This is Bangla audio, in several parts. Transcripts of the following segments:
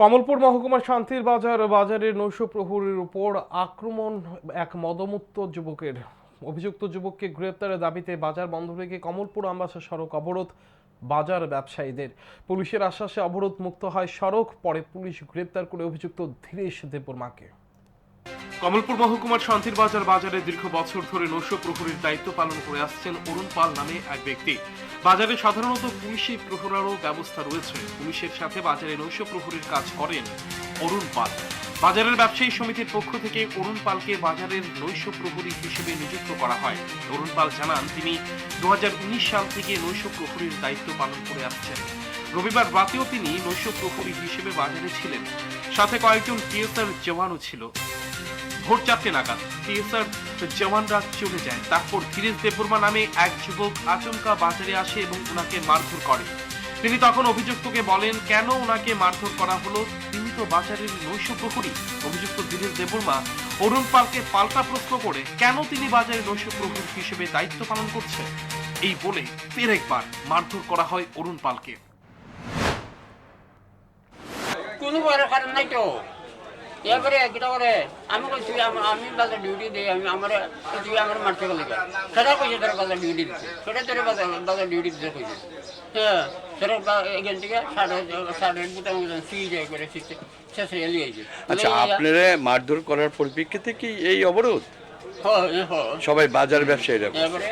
কমলপুর মহকুমার শান্তির বাজার বাজারের নৈশ প্রহরীর উপর আক্রমণ এক মদমুক্ত যুবকের। অভিযুক্ত যুবককে গ্রেপ্তারের দাবিতে বাজার বন্ধ রেখে কমলপুর আমবাসা সড়ক অবরোধ বাজার ব্যবসায়ীদের। পুলিশের আশ্বাসে অবরোধ মুক্ত হয় সড়ক, পরে পুলিশ গ্রেপ্তার করে অভিযুক্ত ধীরেশ দেববর্মাকে। কমলপুর মহকুমার শান্তির বাজার বাজারে দীর্ঘ বছর ধরে নৈশ প্রহরীর দায়িত্ব পালন করে আসছেন অরুণ পাল নামে এক ব্যক্তি। বাজারে সাধারণত পুলিশি প্রহরারও ব্যবস্থা রয়েছে। পুলিশের সাথে বাজারে নৈশ প্রহরীর কাজ করেন অরুণ পাল। বাজারের ব্যবসায়ী সমিতির পক্ষ থেকে অরুণ পালকে বাজারের নৈশ প্রহরী হিসেবে নিযুক্ত করা হয়। অরুণ পাল জানান, তিনি দু হাজার উনিশ সাল থেকে নৈশ প্রহরীর দায়িত্ব পালন করে আসছেন। রবিবার রাতেও তিনি নৈশ প্রহরী হিসেবে বাজারে ছিলেন। সাথে কয়েকজন টিএসআর জওয়ানও ছিল। ভোর চারটে নাগাদ। টিএসআর জওয়ানরা চলে যায়। তারপর ধীরেশ দেববর্মা নামে এক যুবক আচমকা বাজারে আসে এবং ওনাকে মারধর করে। তিনি তখন অভিযুক্তকে বলেন, কেন ওনাকে মারধর করা হলো? তিনি তো বাজারের নৈশ প্রহরী। অভিযুক্ত ধীরেশ দেববর্মা অরুণ পালকে পাল্টা প্রশ্ন করে, কেন তিনি বাজারে নৈশ প্রহরী হিসেবে দায়িত্ব পালন করছে এই বলে ফের একবার মারধর করা হয় অরুণ পালকে। কোনো বড় কারণ নাই তো। এবারে কিটা করে? আমি কইছি আম- বাজার ডিউটি দিই আমি আমার তুই আমার মারতে গেলে সেটা কইছে তোর বাজার ডিউটি দিচ্ছে সেটা তোর বাজার বাজার ডিউটি দিতে কইছে। হ্যাঁ সেটা বা- এখান থেকে সাড়ে সাড়ে বুটাম সি যায় করে শিখতে শেষে এলিয়ে আচ্ছা আপনারা মারধর করার পরিপ্রেক্ষিতে কি এই অবরোধ? সবাই বাজার ব্যবসায়ীরা এবারে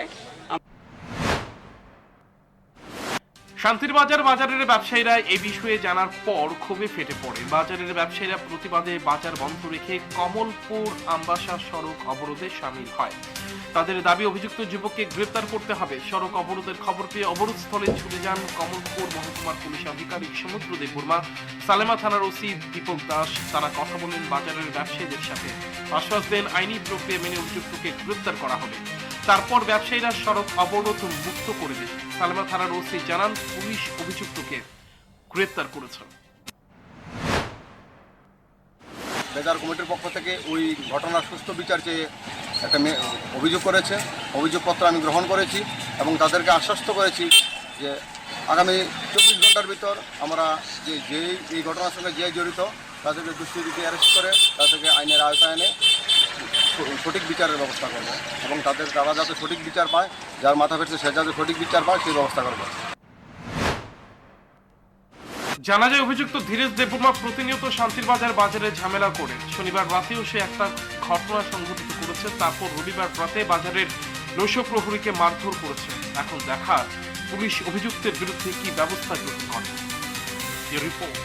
শান্তির বাজার, বাজারের ব্যবসায়ীরা এ বিষয়ে জানার পর ক্ষোভে ফেটে পড়ে বাজারের ব্যবসায়ীরা প্রতিবাদে বাজার বন্ধ রেখে কমলপুর আমবাসা সড়ক অবরোধে সামিল হয়। তাদের দাবি, অভিযুক্ত যুবককে গ্রেপ্তার করতে হবে। সড়ক অবরোধের খবর পেয়ে অবরোধ স্থলে ছুটে যান কমলপুর মহকুমার পুলিশ আধিকারিক সমুদ্র দেববর্মা, সালেমা থানার ওসি দীপক দাস। তারা কথা বলেন বাজারের ব্যবসায়ীদের সাথে। আশ্বাস দেন, আইনি প্রক্রিয়া মেনে অভিযুক্তকে গ্রেপ্তার করা হবে। তারপর ব্যবসায়ীরা সড়ক অবরোধ মুক্ত করে দেন সালেমা থানার ওসি জানান, পুলিশ অভিযুক্তকে গ্রেপ্তার করেছে। বেজার কমিটির পক্ষ থেকে ওই ঘটনার সুস্থ বিচার চেয়ে একটা অভিযোগ করেছে। অভিযোগপত্র আমি গ্রহণ করেছি এবং তাদেরকে আশ্বস্ত করেছি যে আগামী চব্বিশ ঘণ্টার ভিতর আমরা যে যেই এই ঘটনার সঙ্গে যে জড়িত, তাদেরকে দুষ্কৃতিকে অ্যারেস্ট করে, তাদেরকে আইনের আওতায় এনে সঠিক বিচারের ব্যবস্থা করব এবং তাদের তারা যাতে সঠিক বিচার পায়, যার মাথা ফেটছে সে যাতে সঠিক বিচার পায়, সেই ব্যবস্থা করব। জানা যায় অভিযুক্ত ধীরেশ দেববর্মা প্রতিনিয়ত শান্তির বাজার বাজারে ঝামেলা করে। শনিবার রাতেও সে একটা ঘটনা সংঘটিত করেছে, তারপর রবিবার রাতে বাজারের নৈশ প্রহরীকে মারধর করেছে। এখন দেখার পুলিশ অভিযুক্তের বিরুদ্ধে কি ব্যবস্থা গ্রহণ করে। রিপোর্ট